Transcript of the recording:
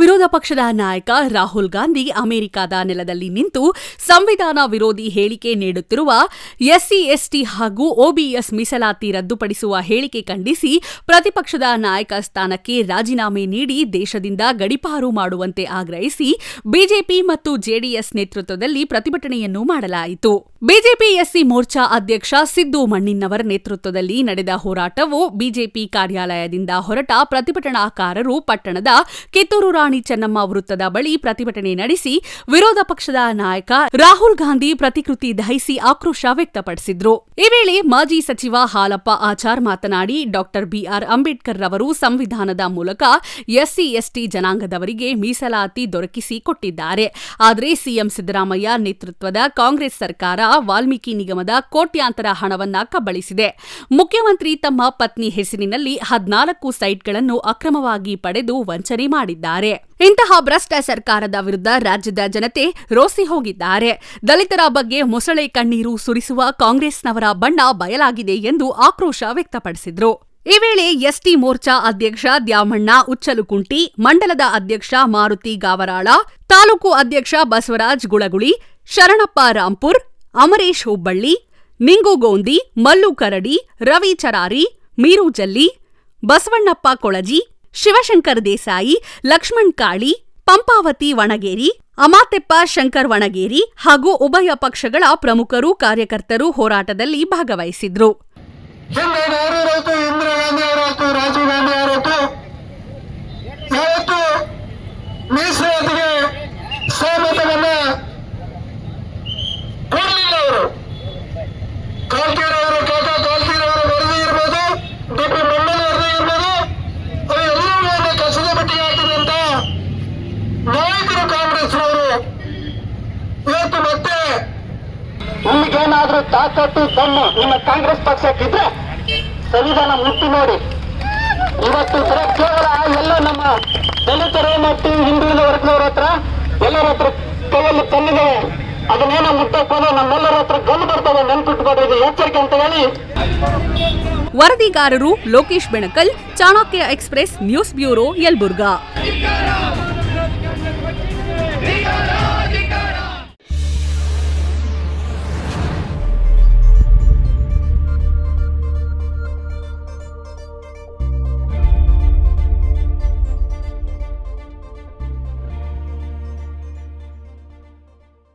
ವಿರೋಧ ಪಕ್ಷದ ನಾಯಕ ರಾಹುಲ್ ಗಾಂಧಿ ಅಮೆರಿಕದ ನೆಲದಲ್ಲಿ ನಿಂತು ಸಂವಿಧಾನ ವಿರೋಧಿ ಹೇಳಿಕೆ ನೀಡುತ್ತಿರುವ ಎಸ್ಸಿ, ಎಸ್ಟಿ ಹಾಗೂ ಒಬಿಎಸ್ ಮೀಸಲಾತಿ ರದ್ದುಪಡಿಸುವ ಹೇಳಿಕೆ ಖಂಡಿಸಿ ಪ್ರತಿಪಕ್ಷದ ನಾಯಕ ಸ್ಥಾನಕ್ಕೆ ರಾಜೀನಾಮೆ ನೀಡಿ ದೇಶದಿಂದ ಗಡಿಪಾರು ಮಾಡುವಂತೆ ಆಗ್ರಹಿಸಿ ಬಿಜೆಪಿ ಮತ್ತು ಜೆಡಿಎಸ್ ನೇತೃತ್ವದಲ್ಲಿ ಪ್ರತಿಭಟನೆಯನ್ನು ಮಾಡಲಾಯಿತು. ಬಿಜೆಪಿ ಎಸ್ಸಿ ಮೋರ್ಚಾ ಅಧ್ಯಕ್ಷ ಸಿದ್ದು ಮಣ್ಣಿನ್ನವರ ನೇತೃತ್ವದಲ್ಲಿ ನಡೆದ ಹೋರಾಟವು ಬಿಜೆಪಿ ಕಾರ್ಯಾಲಯದಿಂದ ಹೊರಟ ಪ್ರತಿಭಟನಾಕಾರರು ಪಟ್ಟಣದ ಕಿತ್ತೂರು ರಾಣಿ ಚೆನ್ನಮ್ಮ ವೃತ್ತದ ಬಳಿ ಪ್ರತಿಭಟನೆ ನಡೆಸಿ ವಿರೋಧ ಪಕ್ಷದ ನಾಯಕ ರಾಹುಲ್ ಗಾಂಧಿ ಪ್ರತಿಕೃತಿ ದಹಿಸಿ ಆಕ್ರೋಶ ವ್ಯಕ್ತಪಡಿಸಿದ್ರು. ಈ ವೇಳೆ ಮಾಜಿ ಸಚಿವ ಹಾಲಪ್ಪ ಆಚಾರ್ ಮಾತನಾಡಿ, ಡಾಕ್ಟರ್ ಬಿಆರ್ ಅಂಬೇಡ್ಕರ್ ರವರು ಸಂವಿಧಾನದ ಮೂಲಕ ಎಸ್ಸಿ, ಎಸ್ಟಿ ಜನಾಂಗದವರಿಗೆ ಮೀಸಲಾತಿ ದೊರಕಿಸಿ ಕೊಟ್ಟಿದ್ದಾರೆ. ಆದರೆ ಸಿಎಂ ಸಿದ್ದರಾಮಯ್ಯ ನೇತೃತ್ವದ ಕಾಂಗ್ರೆಸ್ ಸರ್ಕಾರ ವಾಲ್ಮೀಕಿ ನಿಗಮದ ಕೋಟ್ಯಾಂತರ ಹಣವನ್ನ ಕಬಳಿಸಿದೆ. ಮುಖ್ಯಮಂತ್ರಿ ತಮ್ಮ ಪತ್ನಿ ಹೆಸರಿನಲ್ಲಿ ಹದಿನಾಲ್ಕು ಸೈಟ್ಗಳನ್ನು ಅಕ್ರಮವಾಗಿ ಪಡೆದು ವಂಚನೆ ಮಾಡಿದ್ದಾರೆ. ಇಂತಹ ಭ್ರಷ್ಟ ಸರ್ಕಾರದ ವಿರುದ್ಧ ರಾಜ್ಯದ ಜನತೆ ರೋಸಿ ಹೋಗಿದ್ದಾರೆ. ದಲಿತರ ಬಗ್ಗೆ ಮೊಸಳೆ ಕಣ್ಣೀರು ಸುರಿಸುವ ಕಾಂಗ್ರೆಸ್ನವರ ಬಣ್ಣ ಬಯಲಾಗಿದೆ ಎಂದು ಆಕ್ರೋಶ ವ್ಯಕ್ತಪಡಿಸಿದ್ರು. ಈ ವೇಳೆ ಎಸ್ಟಿ ಮೋರ್ಚಾ ಅಧ್ಯಕ್ಷ ದ್ಯಾಮಣ್ಣ ಉಚ್ಚಲುಕುಂಟಿ, ಮಂಡಲದ ಅಧ್ಯಕ್ಷ ಮಾರುತಿ ಗಾವರಾಳ, ತಾಲೂಕು ಅಧ್ಯಕ್ಷ ಬಸವರಾಜ್ ಗುಳಗುಳಿ, ಶರಣಪ್ಪ ರಾಂಪುರ್ ಅಮರೇಶ್ ಹುಬ್ಬಳ್ಳಿ ನಿಂಗುಗೋಂದಿ ಮಲ್ಲು ಕರಡಿ, ರವಿ ಚರಾರಿ, ಮೀರು ಜಲ್ಲಿ, ಬಸವಣ್ಣಪ್ಪ ಕೊಳಜಿ, ಶಿವಶಂಕರ್ ದೇಸಾಯಿ, ಲಕ್ಷ್ಮಣ್ ಕಾಳಿ, ಪಂಪಾವತಿ ವಣಗೇರಿ, ಅಮಾತೆಪ್ಪ ಶಂಕರ್ ವಣಗೇರಿ ಹಾಗೂ ಉಭಯ ಪಕ್ಷಗಳ ಪ್ರಮುಖರು ಕಾರ್ಯಕರ್ತರು ಹೋರಾಟದಲ್ಲಿ ಭಾಗವಹಿಸಿದ್ರು. ನಿಮಗೇನಾದ್ರೂ ತಾಕತ್ತು ತಮ್ಮ ನಿಮ್ಮ ಕಾಂಗ್ರೆಸ್ ಪಕ್ಷಕ್ಕಿದ್ರೆ ಸಂವಿಧಾನ ಮುಟ್ಟಿ ನೋಡಿ. ಇವತ್ತು ಕೇವಲ ಎಲ್ಲ ನಮ್ಮ ದಲಿತರು ಮತ್ತು ಹಿಂದುಳಿದ ವರ್ಗದವ್ರ ಹತ್ರ ಎಲ್ಲರ ಹತ್ರ ಕೈಯಲ್ಲಿ ಕಲ್ಲಿದೆ ಅದನ್ನೇನೋ ಮುಟ್ಟಕ್ಕೆ ಹೋದ್ರೆ ನಮ್ಮೆಲ್ಲರ ಹತ್ರ ಗಲ್ಲು ಬರ್ತದೆ ನೆನ್ಪಿಟ್ಕೊಡ್ರಿ ಇದು ಎಚ್ಚರಿಕೆ ಅಂತ ಹೇಳಿ. ವರದಿಗಾರರು Lokesh Benakal, Chanakya express, news bureau Yelburga.